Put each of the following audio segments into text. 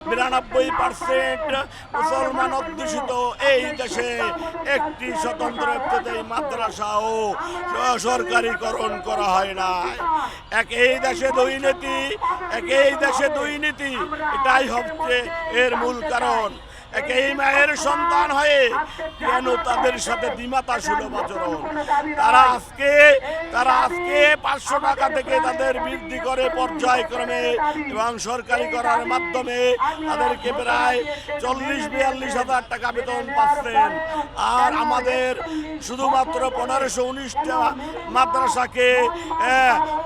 বিরানব্বই পার্সেন্ট মুসলমান অধ্যুষিত এই দেশে একটি স্বতন্ত্র ইবতদায়ী মাদ্রাসাও সরকারিকরণ করা হয় না এক এই দেশে দুর্নীতি এক এই দেশে দুর্নীতি, এটাই হচ্ছে এর মূল কারণ। একই মায়ের সন্তান হয়ে কেন তাদের সাথে দ্বিমাতা সুলভ আচরণ? তারা আজকে তারা আজকে পাঁচশো টাকা থেকে তাদের বৃদ্ধি করে পর্যায়ক্রমে এবং সরকারি করার মাধ্যমে তাদেরকে প্রায় চল্লিশ বিয়াল্লিশ হাজার টাকা বেতন পাচ্ছেন। আর আমাদের শুধুমাত্র পনেরোশো উনিশটা মাদ্রাসাকে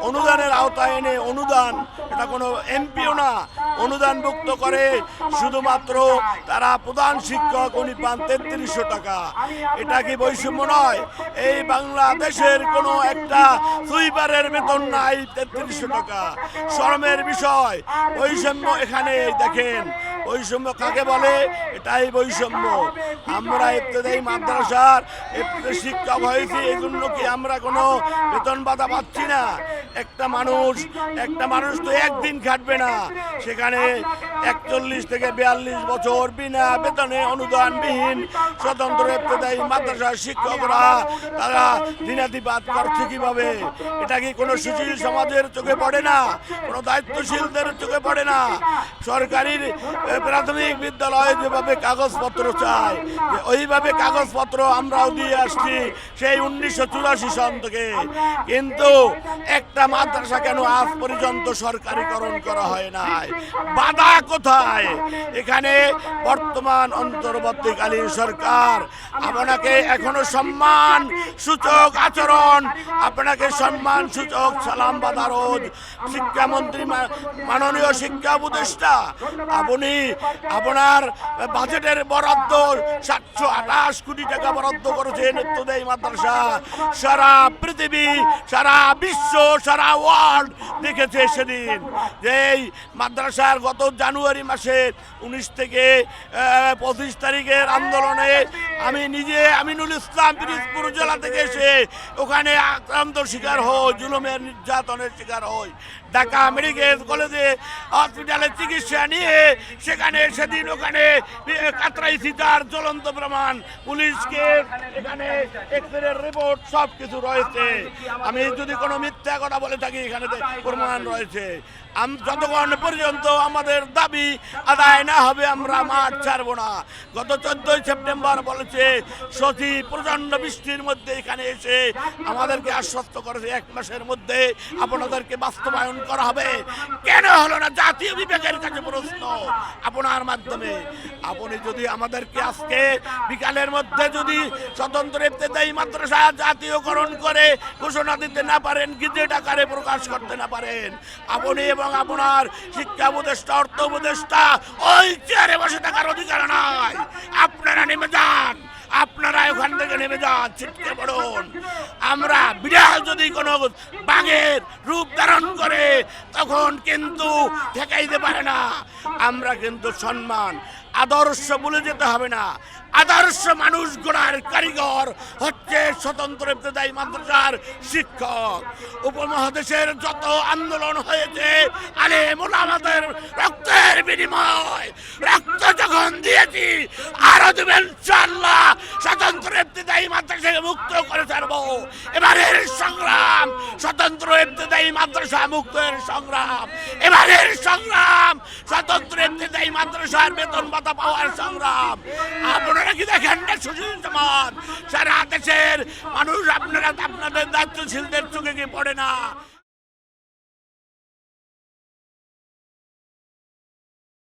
অনুদানের আওতায় এনে অনুদান, এটা কোনো এমপিও না অনুদানভুক্ত করে, শুধুমাত্র তারা প্রধান শিক্ষক, উনি পান তেত্রিশশো টাকা। এটা কি বৈষম্য নয়? এই বাংলাদেশের কোনো একটা সুইপারের বেতন নাই তেত্রিশশো টাকা। শরমের বিষয়, বৈষম্য এখানে দেখেন। বৈষম্য কাকে বলে? এটাই বৈষম্য। আমরা ইত্যাদি মাদ্রাসার ইবতদায়ী শিক্ষক হয়েছি এই জন্য কি আমরা কোনো বেতন বাধা পাচ্ছি না? একটা মানুষ একটা মানুষ তো একদিন খাটবে না। সেখানে একচল্লিশ থেকে বিয়াল্লিশ বছর বিনা বেতনে অনুদানবিহীন স্বতন্ত্র ইবতদায়ী মাদ্রাসার শিক্ষকরা, তারা দিনাতিপাত করছে কীভাবে? এটা কি কোনো সুশীল সমাজের চোখে পড়ে না? কোনো দায়িত্বশীলদের চোখে পড়ে না? সরকারি প্রাথমিক বিদ্যালয়ে যেভাবে কাগজপত্র চায় ওইভাবে কাগজপত্র আমরাও দিয়ে আসছি সেই উনিশশো চুরাশি সন থেকে। কিন্তু একটা মাদ্রাসা কেন আজ পর্যন্ত সরকারিকরণ করা হয় নাই? বাধা কোথায়? এখানে বর্তমান অন্তর্বর্তীকালীন সরকার আপনাকে এখনও সম্মান সূচক আচরণ, আপনাকে সম্মান সূচক সালাম বাদারোজ শিক্ষামন্ত্রী মাননীয় শিক্ষা উপদেষ্টা, আপনি আপনার বাজেটের বরাদ্দ সাতশো আঠাশ কোটি টাকা বরাদ্দ করেছেন নেত্রদেয় মাদ্রাসা। সারা পৃথিবী, সারা বিশ্ব, সারা ওয়ার্ল্ড দেখেছে সেদিন এই মাদ্রাসার গত জানুয়ারি মাসের উনিশ থেকে পঁচিশ তারিখের আন্দোলনে আমি নিজে আমিনুল ইসলাম পিরিজপুর জেলা থেকে এসে ওখানে আক্রান্ত শিকার হই, জুলুমের নির্যাতনের শিকার হই। ঢাকা মেডিকেল কলেজে হসপিটালে চিকিৎসা নিয়ে সেখানে, সেদিন ওখানে কাতরাইছি তার জ্বলন্ত প্রমাণ। পুলিশকে এখানে এক্সরে রিপোর্ট সব কিছু রয়েছে। আমি যদি কোনো মিথ্যা কথা বলে থাকি, এখানে প্রমাণ রয়েছে। যতক্ষণ পর্যন্ত আমাদের দাবি আদায় না হবে, আমরা মাঠ ছাড়বো না। গত চোদ্দই সেপ্টেম্বর বলেছে সচিব প্রচণ্ড বৃষ্টির মধ্যে এখানে এসে আমাদেরকে আশ্বস্ত করেছে। এক মাসের মধ্যে আপনাদেরকে বাস্তবায়ন করা হবে। কেন হলো না? জাতীয় বিবেকের কাছে প্রশ্ন। আপনার মাধ্যমে। আপনি যদি আমাদেরকে আজকে বিকালের মধ্যে যদি স্বতন্ত্র ইবতেদায়ী মাদ্রাসা জাতীয়করণ করে ঘোষণা দিতে না পারেন, গিজেট আকারে প্রকাশ করতে না পারেন, আপনি এবং আপনার শিক্ষা উপদেষ্টা, অর্থ উপদেষ্টা ওই চেয়ারে বসে থাকার অধিকার নাই। আপনারা নেমে যান। ওখান থেকে নেমে যান ছিটকে পড়ুন। আমরা বিড়াল যদি কোনো বাঘের রূপ ধারণ করে, তখন কিন্তু ঠেকাইতে পারে না। আমরা কিন্তু সম্মান, আদর্শ বলে যেতে হবে না। আদর্শ মানুষ গড়ার কারিগর হচ্ছে স্বতন্ত্র ইবতদায়ী মাদ্রাসার শিক্ষক। উপমহাদেশের যত আন্দোলন হয়েছে আরে মোলামাদের রক্তের বিনিময়, রক্ত যখন দিয়েছি, আরও দেবেন মাদ্রাসাকে মুক্ত করে সংগ্রাম, স্বতন্ত্র মাদ্রাসা সংগ্রাম। এবারের সংগ্রাম, স্বতন্ত্র ইবতদায়ী মাদ্রাসার বেতন ভাতা পাওয়ার সংগ্রাম। আপনারা কি দেখেন না, সুশীল সারা দেশের মানুষ আপনারা আপনাদের দায়িত্বশীলদের চোখে কি পড়ে না।